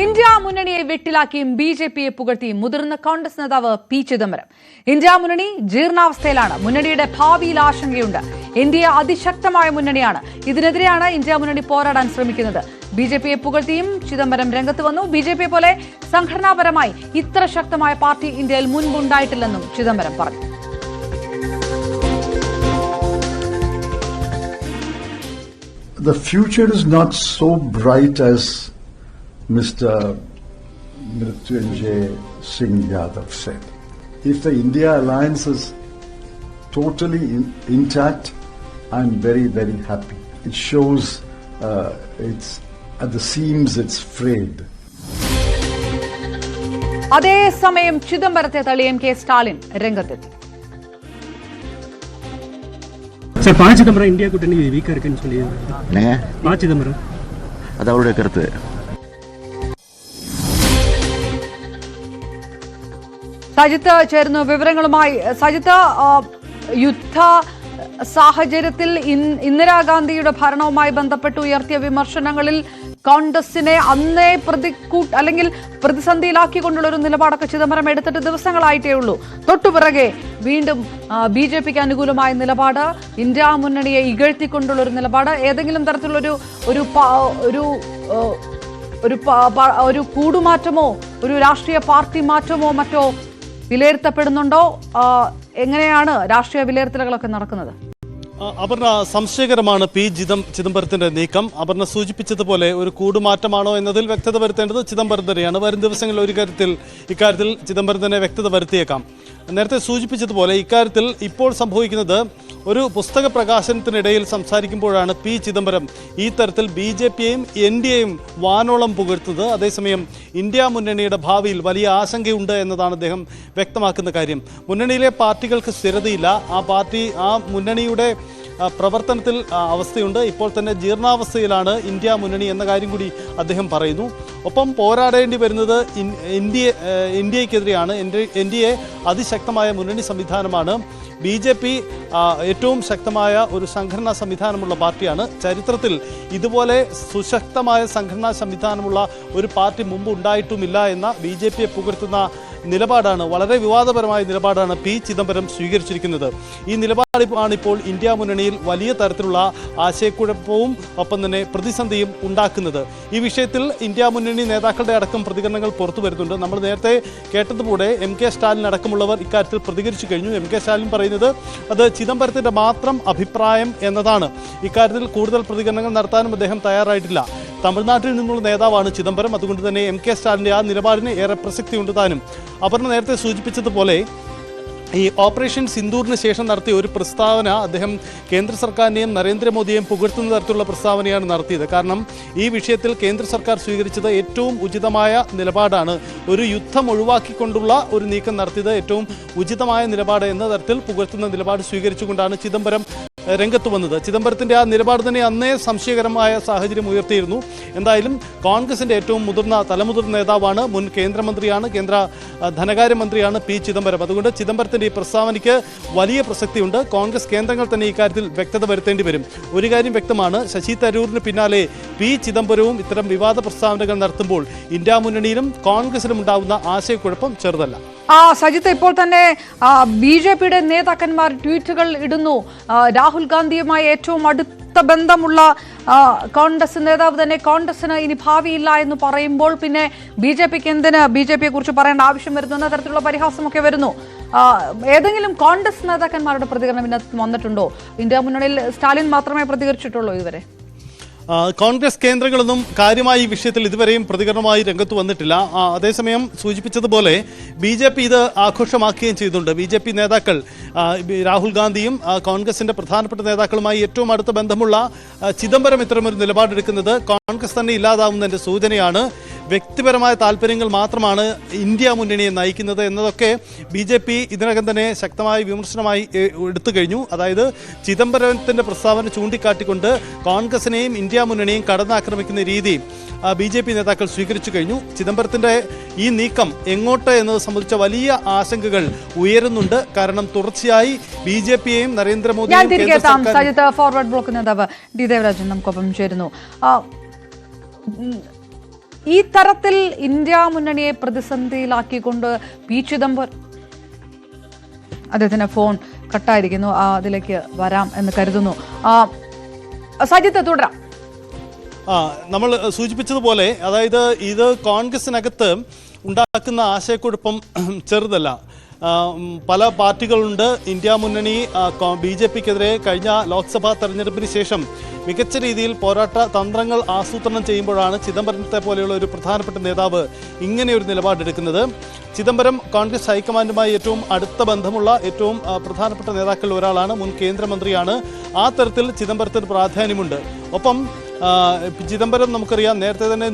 India മുന്നണിയെ വെട്ടിലാക്കിയും B J പിയെ പുകഴ്ത്തിയും മുതിർന്ന കോൺഗ്രസ് നേതാവ് പി ചിദംബരം. ഇന്ത്യ മുന്നണി ജീർണാവസ്ഥയിലാണ്. മുന്നണിയുടെ ഭാവിയിൽ ആശങ്കയുണ്ട്. ഇന്ത്യ അതിശക്തമായ മുന്നണിയാണ്. ഇതിനെതിരെയാണ് ഇന്ത്യ മുന്നണി പോരാടാൻ ശ്രമിക്കുന്നത്. ബി ജെ പിയെ പുകഴ്ത്തിയും ചിദംബരം രംഗത്ത് വന്നു. ബി ജെ പിയെ പോലെ സംഘടനാപരമായി ഇത്ര ശക്തമായ പാർട്ടി ഇന്ത്യയിൽ മുൻപുണ്ടായിട്ടില്ലെന്നും ചിദംബരം പറഞ്ഞു. The future is not so bright as Mr. Mrityunjay Singh Yadav said. If the India alliance is totally in- intact, I'm very, very happy. It shows uh, it's at the seams it's frayed. അതേസമയം ചിദംബരത്തെ തള്ളി M K Stalin രംഗത്തെത്തി sir ப Chidambaram India கூட்டணி வீக்கா இருக்குன்னு சொல்லி என்னங்க ப சிதம்பரம் அது அவருடைய கருத்து സജിത്ത് ചേരുന്നു വിവരങ്ങളുമായി. സജിത്ത് യുദ്ധ സാഹചര്യത്തിൽ ഇന്ദിരാഗാന്ധിയുടെ ഭരണവുമായി ബന്ധപ്പെട്ട് ഉയർത്തിയ വിമർശനങ്ങളിൽ കോൺഗ്രസിനെ അന്നേ പ്രതിക്കൂട്ട് അല്ലെങ്കിൽ പ്രതിസന്ധിയിലാക്കിക്കൊണ്ടുള്ള ഒരു നിലപാടൊക്കെ ചിദംബരം എടുത്തിട്ട് ദിവസങ്ങളായിട്ടേ ഉള്ളൂ. തൊട്ടുപിറകെ വീണ്ടും ബി ജെ പിക്ക് അനുകൂലമായ നിലപാട് ഇന്ത്യ മുന്നണിയെ ഇകഴ്ത്തിക്കൊണ്ടുള്ള ഒരു നിലപാട് ഏതെങ്കിലും തരത്തിലുള്ളൊരു ഒരു ഒരു ഒരു ഒരു കൂടുമാറ്റമോ ഒരു രാഷ്ട്രീയ പാർട്ടി മാറ്റമോ മറ്റോ വിലയിരുത്തപ്പെടുന്നുണ്ടോ? എങ്ങനെയാണ് രാഷ്ട്രീയ വിലയിരുത്തലുകളൊക്കെ നടക്കുന്നത്? അപർണ സംശയകരമാണ് പി ചിദം ചിദംബരത്തിന്റെ നീക്കം. അപർണ സൂചിപ്പിച്ചതുപോലെ ഒരു കൂടുമാറ്റമാണോ എന്നതിൽ വ്യക്തത വരുത്തേണ്ടത് ചിദംബരം തന്നെയാണ്. വരും ദിവസങ്ങളിൽ ഒരു കാര്യത്തിൽ ഇക്കാര്യത്തിൽ ചിദംബരം തന്നെ വ്യക്തത വരുത്തിയേക്കാം. നേരത്തെ സൂചിപ്പിച്ചതുപോലെ ഇക്കാര്യത്തിൽ ഇപ്പോൾ സംഭവിക്കുന്നത് ഒരു പുസ്തക പ്രകാശനത്തിനിടയിൽ സംസാരിക്കുമ്പോഴാണ് പി ചിദംബരം ഈ തരത്തിൽ ബി ജെ പിയെയും എൻ ഡി എയും വാനോളം പുകഴ്ത്തത് അതേസമയം ഇന്ത്യ മുന്നണിയുടെ ഭാവിയിൽ വലിയ ആശങ്കയുണ്ട് എന്നതാണ് അദ്ദേഹം വ്യക്തമാക്കുന്ന കാര്യം. മുന്നണിയിലെ പാർട്ടികൾക്ക് സ്ഥിരതയില്ല. ആ പാർട്ടി ആ മുന്നണിയുടെ പ്രവർത്തനത്തിൽ അവസ്ഥയുണ്ട്. ഇപ്പോൾ തന്നെ ജീർണാവസ്ഥയിലാണ് ഇന്ത്യ മുന്നണി എന്ന കാര്യം കൂടി അദ്ദേഹം പറയുന്നു. ഒപ്പം പോരാടേണ്ടി വരുന്നത് ഇന്ത്യയെ ഇന്ത്യക്കെതിരെയാണ് എൻ ഡി എ അതിശക്തമായ മുന്നണി സംവിധാനമാണ്. ബി ജെ പി ഏറ്റവും ശക്തമായ ഒരു സംഘടനാ സംവിധാനമുള്ള പാർട്ടിയാണ്. ചരിത്രത്തിൽ ഇതുപോലെ സുശക്തമായ സംഘടനാ സംവിധാനമുള്ള ഒരു പാർട്ടി മുമ്പ് ഉണ്ടായിട്ടുമില്ല എന്ന ബി ജെ പിയെ പുകഴ്ത്തുന്ന നിലപാടാണ് വളരെ വിവാദപരമായ നിലപാടാണ് പി ചിദംബരം സ്വീകരിച്ചിരിക്കുന്നത്. ഈ ഇപ്പോൾ ഇന്ത്യ മുന്നണിയിൽ വലിയ തരത്തിലുള്ള ആശയക്കുഴപ്പവും ഒപ്പം തന്നെ പ്രതിസന്ധിയും ഉണ്ടാക്കുന്നത്. ഈ വിഷയത്തിൽ ഇന്ത്യ മുന്നണി നേതാക്കളുടെ അടക്കം പ്രതികരണങ്ങൾ പുറത്തു വരുന്നുണ്ട്. നമ്മൾ നേരത്തെ കേട്ടതുപോലെ എം കെ സ്റ്റാലിൻ അടക്കമുള്ളവർ ഇക്കാര്യത്തിൽ പ്രതികരിച്ചു കഴിഞ്ഞു. എം കെ സ്റ്റാലിൻ പറയുന്നത് അത് ചിദംബരത്തിന്റെ മാത്രം അഭിപ്രായം എന്നതാണ്. ഇക്കാര്യത്തിൽ കൂടുതൽ പ്രതികരണങ്ങൾ നടത്താനും അദ്ദേഹം തയ്യാറായിട്ടില്ല. തമിഴ്നാട്ടിൽ നിന്നുള്ള നേതാവാണ് ചിദംബരം. അതുകൊണ്ട് തന്നെ എം കെ സ്റ്റാലിന്റെ ആ നിലപാടിന് ഏറെ പ്രസക്തിയുണ്ട് താനും. അപർണ നേരത്തെ സൂചിപ്പിച്ചതുപോലെ ഈ ഓപ്പറേഷൻ സിന്ദൂറിന് ശേഷം നടത്തിയ ഒരു പ്രസ്താവന അദ്ദേഹം കേന്ദ്ര സർക്കാരിനെയും നരേന്ദ്രമോദിയെയും പുകഴ്ത്തുന്ന തരത്തിലുള്ള പ്രസ്താവനയാണ് നടത്തിയത്. കാരണം ഈ വിഷയത്തിൽ കേന്ദ്ര സർക്കാർ സ്വീകരിച്ചത് ഏറ്റവും ഉചിതമായ നിലപാടാണ്. ഒരു യുദ്ധം ഒഴിവാക്കിക്കൊണ്ടുള്ള ഒരു നീക്കം നടത്തിയത് ഏറ്റവും ഉചിതമായ നിലപാട് എന്ന തരത്തിൽ പുകഴ്ത്തുന്ന നിലപാട് സ്വീകരിച്ചുകൊണ്ടാണ് ചിദംബരം രംഗത്ത് വന്നത്. ചിദംബരത്തിന്റെ ആ നിലപാട് തന്നെ അന്നേ സംശയകരമായ സാഹചര്യം ഉയർത്തിയിരുന്നു. എന്തായാലും കോൺഗ്രസിന്റെ ഏറ്റവും മുതിർന്ന തലമുതിർന്ന നേതാവാണ് മുൻ കേന്ദ്രമന്ത്രിയാണ് കേന്ദ്ര ധനകാര്യമന്ത്രിയാണ് പി ചിദംബരം. അതുകൊണ്ട് ചിദംബരത്തിന്റെ ഈ പ്രസ്താവനയ്ക്ക് വലിയ പ്രസക്തിയുണ്ട്. കോൺഗ്രസ് കേന്ദ്രങ്ങൾ തന്നെ ഇക്കാര്യത്തിൽ വ്യക്തത വരുത്തേണ്ടി വരും. ഒരു കാര്യം വ്യക്തമാണ് ശശി തരൂരിന് പിന്നാലെ പി ചിദംബരവും ഇത്തരം വിവാദ പ്രസ്താവനകൾ നടത്തുമ്പോൾ ഇന്ത്യ മുന്നണിയിലും കോൺഗ്രസിലും ഉണ്ടാകുന്ന ആശയക്കുഴപ്പം ചെറുതല്ല. ആ സജിത്ത് ഇപ്പോൾ തന്നെ ബി ജെ പിയുടെ നേതാക്കന്മാർ ട്വീറ്റുകൾ ഇടുന്നു. രാഹുൽ ഗാന്ധിയുമായി ഏറ്റവും അടുത്ത ബന്ധമുള്ള കോൺഗ്രസ് നേതാവ് തന്നെ കോൺഗ്രസിന് ഇനി ഭാവിയില്ല എന്ന് പറയുമ്പോൾ പിന്നെ ബി ജെ പിക്ക് എന്തിന്? ബി ജെ പിയെ കുറിച്ച് പറയേണ്ട ആവശ്യം വരുന്നു. എന്ന തരത്തിലുള്ള പരിഹാസമൊക്കെ വരുന്നു. ഏതെങ്കിലും കോൺഗ്രസ് നേതാക്കന്മാരുടെ പ്രതികരണം ഇന്നത്തെ വന്നിട്ടുണ്ടോ? ഇന്ത്യ മുന്നണിയിൽ സ്റ്റാലിൻ മാത്രമേ പ്രതികരിച്ചിട്ടുള്ളൂ ഇതുവരെ. കോൺഗ്രസ് കേന്ദ്രങ്ങളൊന്നും കാര്യമായി ഈ വിഷയത്തിൽ ഇതുവരെയും പ്രതികരണമായി രംഗത്ത് വന്നിട്ടില്ല. അതേസമയം സൂചിപ്പിച്ചതുപോലെ ബി ജെ പി ഇത് ആഘോഷമാക്കുകയും ചെയ്തിട്ടുണ്ട്. ബി ജെ പി നേതാക്കൾ രാഹുൽ ഗാന്ധിയും കോൺഗ്രസിന്റെ പ്രധാനപ്പെട്ട നേതാക്കളുമായി ഏറ്റവും അടുത്ത ബന്ധമുള്ള ചിദംബരം ഇത്തരമൊരു നിലപാടെടുക്കുന്നത് കോൺഗ്രസ് തന്നെ ഇല്ലാതാവുന്നതിന്റെ സൂചനയാണ്. വ്യക്തിപരമായ താല്പര്യങ്ങൾ മാത്രമാണ് ഇന്ത്യ മുന്നണിയെ നയിക്കുന്നത് എന്നതൊക്കെ ബി ജെ പി ഇതിനകം തന്നെ ശക്തമായി വിമർശനമായി എടുത്തു കഴിഞ്ഞു. അതായത് ചിദംബരത്തിന്റെ പ്രസ്താവന ചൂണ്ടിക്കാട്ടിക്കൊണ്ട് കോൺഗ്രസിനെയും ഇന്ത്യ മുന്നണിയും കടന്നാക്രമിക്കുന്ന രീതി ബി ജെ പി നേതാക്കൾ സ്വീകരിച്ചു കഴിഞ്ഞു. ചിദംബരത്തിന്റെ ഈ നീക്കം എങ്ങോട്ട് എന്നത് സംബന്ധിച്ച വലിയ ആശങ്കകൾ ഉയരുന്നുണ്ട്. കാരണം തുടർച്ചയായി ബി ജെ പിയെയും നരേന്ദ്രമോദിയും ഫോർവേഡ് ബ്ലോക്ക് നേതാവ് ഡി ദേവരാജൻ നമുക്കൊപ്പം ചേരുന്നു. ഈ തരത്തിൽ ഇന്ത്യ മുന്നണിയെ പ്രതിസന്ധിയിലാക്കിക്കൊണ്ട് പി ചിദംബരം അദ്ദേഹത്തിന്റെ ഫോൺ കട്ടായിരിക്കുന്നു. അതിലേക്ക് വരാം എന്ന് കരുതുന്നു. സജിത്ത് തുടരാം. ആ നമ്മൾ സൂചിപ്പിച്ചതുപോലെ അതായത് ഇത് കോൺഗ്രസിനകത്ത് ഉണ്ടാക്കുന്ന ആശയക്കുഴപ്പം ചെറുതല്ല. പല പാർട്ടികളുണ്ട്. ഇന്ത്യ മുന്നണി ബി ജെ പിക്കെതിരെ കഴിഞ്ഞ ലോക്സഭാ തെരഞ്ഞെടുപ്പിന് ശേഷം മികച്ച രീതിയിൽ പോരാട്ട തന്ത്രങ്ങൾ ആസൂത്രണം ചെയ്യുമ്പോഴാണ് ചിദംബരത്തെ പോലെയുള്ള ഒരു പ്രധാനപ്പെട്ട നേതാവ് ഇങ്ങനെ ഒരു നിലപാടെടുക്കുന്നത്. ചിദംബരം കോൺഗ്രസ് ഹൈക്കമാൻഡുമായി ഏറ്റവും അടുത്ത ബന്ധമുള്ള ഏറ്റവും പ്രധാനപ്പെട്ട നേതാക്കളിൽ ഒരാളാണ് മുൻ കേന്ദ്രമന്ത്രിയാണ്. ആ തരത്തിൽ ചിദംബരത്തിന് പ്രാധാന്യമുണ്ട്. ഒപ്പം ചിദംബരം നമുക്കറിയാം നേരത്തെ തന്നെ